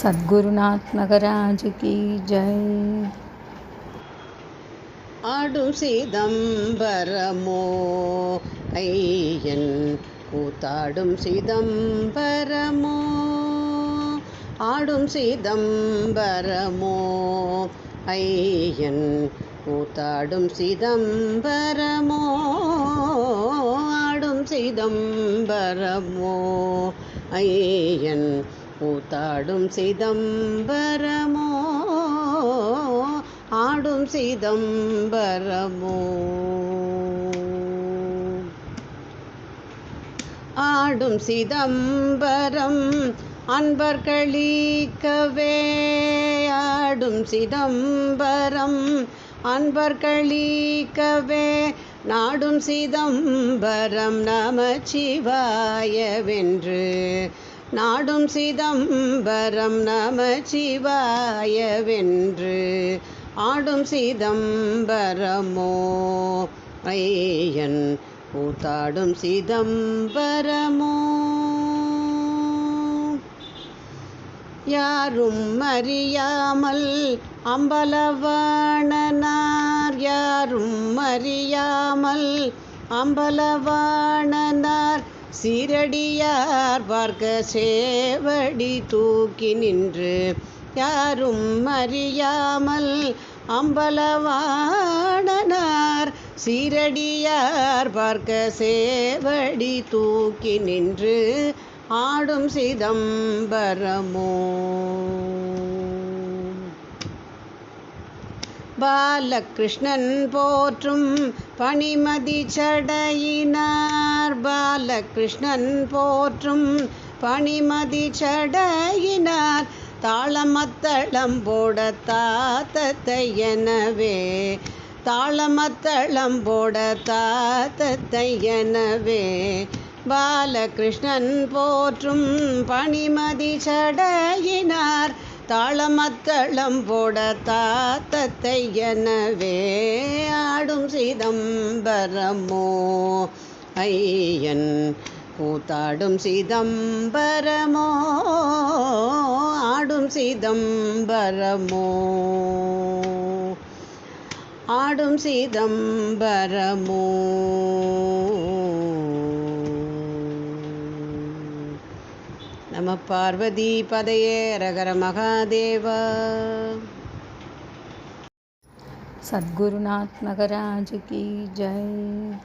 சத்குருநாத் மகராஜ் கி ஜெய். ஆடும் சிதம்பரமோ ஐயன் கூத்தாடும் சிதம்பரமோ. ஆடும் சிதம்பரமோ ஐயன் கூத்தாடும் சிதம்பரமோ. ஆடும் சிதம்பரமோ ஐயன் கூத்தாடும் சிதம்பரமோ? ஆடும் சிதம்பரமோ? ஆடும் சிதம்பரம் அன்பர்களீக்கவே ஆடும் சிதம்பரம் அன்பர்களீக்கவே நாடும் சிதம்பரம் நமச்சிவாயவென்று நாடும் சிதம்பரம் நமச்சிவாயவென்று. ஆடும் சிதம்பரமோ ஐயன் கூத்தாடும் சிதம்பரமோ. யாரும் அறியாமல் அம்பலவாணனார் யாரும் அறியாமல் அம்பலவாணனார் சீரடியார் பார்க்க சேவடி தூக்கி நின்று யாரும் அறியாமல் அம்பலவாடனார் சீரடியார் பார்க்க சேவடி தூக்கி நின்று ஆடும் சிதம்பரமோ. பாலகிருஷ்ணன் போற்றும் பணிமதி சடையினார். பாலகிருஷ்ணன் போற்றும் பணிமதி சடையினார். தாளமத்தளம் போட தாத்தத்தை எனவே தாளமத்தளம் போட தாத்தத்தை எனவே. பாலகிருஷ்ணன் போற்றும் பணிமதி சடையினார். தாளமத்தளம் போட தாத்தத்தை எனவே ஆடும் சிதம்பரமோ ஐயன் கூத்தாடும் சிதம்பரமோ ஆடும் சிதம்பரமோ. ஆடும் சிதம்பரமோ. நம பார்வதி பதையே ரகர மகாதேவா. சத்குருநாத் மகராஜ் கி. ஜெய்.